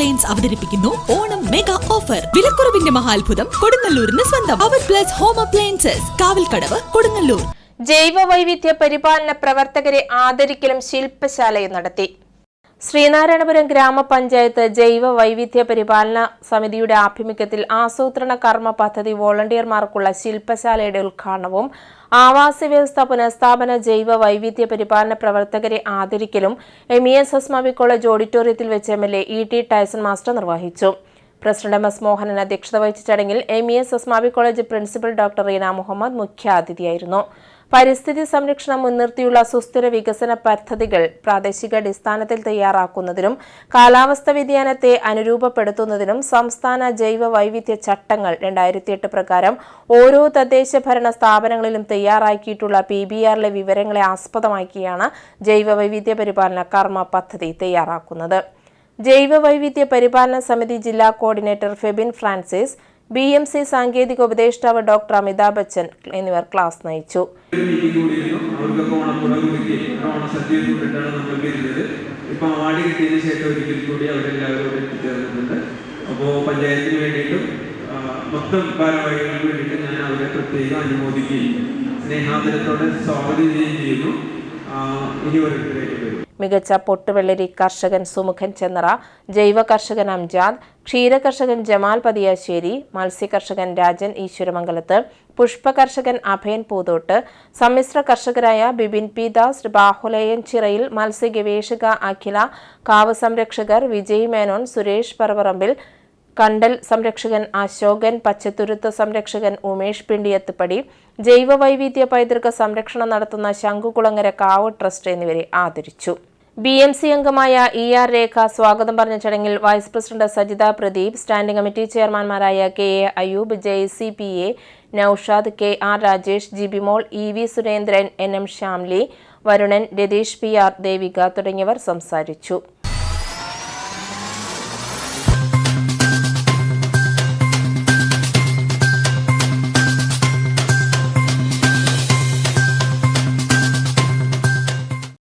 Appliance അവതരിപ്പിക്കുന്നു. Onam mega offer വിലക്കുറവിന്റെ മഹാത്ഭുതം കൊടുങ്ങല്ലൂരിന് സ്വന്തം. അവർ plus home appliances Kavalkadavu Kodungallur. ജൈവ വൈവിധ്യ പരിപാലന പ്രവർത്തകരെ ആദരിക്കലും ശില്പശാലയും നടത്തി. ശ്രീനാരായണപുരം ഗ്രാമപഞ്ചായത്ത് ജൈവ വൈവിധ്യ പരിപാലന സമിതിയുടെ ആഭിമുഖ്യത്തിൽ ആസൂത്രണ കർമ്മ പദ്ധതി വോളണ്ടിയർമാർക്കുള്ള ശില്പശാലയുടെ ഉദ്ഘാടനവും ആവാസ വ്യവസ്ഥ പുനഃസ്ഥാപന ജൈവ വൈവിധ്യ പരിപാലന പ്രവർത്തകരെ ആദരിക്കലും M E S S college ഓഡിറ്റോറിയത്തിൽ വെച്ച് M L A E T Tyson master നിർവഹിച്ചു. പ്രസിഡന്റ് എം എസ് മോഹനൻ അധ്യക്ഷത വഹിച്ച ചടങ്ങിൽ M E S S Mabi college principal doctor Reena Muhammad മുഖ്യാതിഥിയായിരുന്നു. പരിസ്ഥിതി സംരക്ഷണം മുൻനിർത്തിയുള്ള സുസ്ഥിര വികസന പദ്ധതികൾ പ്രാദേശിക അടിസ്ഥാനത്തിൽ തയ്യാറാക്കുന്നതിനും കാലാവസ്ഥ വ്യതിയാനത്തെ അനുരൂപപ്പെടുത്തുന്നതിനും സംസ്ഥാന ജൈവ വൈവിധ്യ ചട്ടങ്ങൾ രണ്ടായിരത്തി എട്ട് പ്രകാരം ഓരോ തദ്ദേശ ഭരണ സ്ഥാപനങ്ങളിലും തയ്യാറാക്കിയിട്ടുള്ള പി ബി ആറിലെ വിവരങ്ങളെ ആസ്പദമാക്കിയാണ് ജൈവ വൈവിധ്യ പരിപാലന കർമ്മ പദ്ധതി തയ്യാറാക്കുന്നത്. ജൈവ വൈവിധ്യ പരിപാലന സമിതി ജില്ലാ coordinator Febin Francis B M C സാങ്കേതിക ഉപദേഷ്ടാവ് ഡോക്ടർ അമിതാഭ് ബച്ചൻ എന്നിവർ ക്ലാസ് നയിച്ചു. ഇപ്പൊ കൂടി അപ്പോൾ പഞ്ചായത്തിന് വേണ്ടിയിട്ടും മൊത്തം ഭാരവാഹികൾക്ക് വേണ്ടിയിട്ട് ഞാൻ അവരെ പ്രത്യേകം അനുമോദിക്കുകയും സ്നേഹാദരത്തോടെ സ്വാഗതം ചെയ്യുകയും ചെയ്യുന്നു. ഇനി ഒരു മികച്ച പൊട്ടുവെള്ളരി കർഷകൻ സുമുഖൻ ചെന്നറ ജൈവ കർഷകൻ അംജാദ് ക്ഷീര കർഷകൻ ജമാൽ പതിയാശ്ശേരി മത്സ്യ കർഷകൻ രാജൻ ഈശ്വരമംഗലത്ത് പുഷ്പ കർഷകൻ അഭയൻ പൂതോട്ട് സമ്മിശ്ര കർഷകരായ ബിബിൻ പി ദാസ് ബാഹുലയൻ ചിറയിൽ മത്സ്യ ഗവേഷക അഖില കാവ് സംരക്ഷകർ വിജയ് മേനോൻ സുരേഷ് പറവറമ്പിൽ കണ്ടൽ സംരക്ഷകൻ അശോകൻ പച്ചത്തുരുത്ത് സംരക്ഷകൻ ഉമേഷ് പിണ്ടിയത്തുപടി ജൈവ വൈവിധ്യ പൈതൃക സംരക്ഷണം നടത്തുന്ന ശംഖുകുളങ്ങര കാവ് ട്രസ്റ്റ് എന്നിവരെ ആദരിച്ചു. ബി എം സി അംഗമായ ഇ ആർ രേഖ സ്വാഗതം പറഞ്ഞ ചടങ്ങിൽ vice president Sajitha Pradeep standing committee ചെയർമാൻമാരായ K A Ayoob J C P A Noushad K R Rajesh G B Mol E V Surendran N M Shyamli Varunan Ratheesh P R Devika തുടങ്ങിയവർ സംസാരിച്ചു.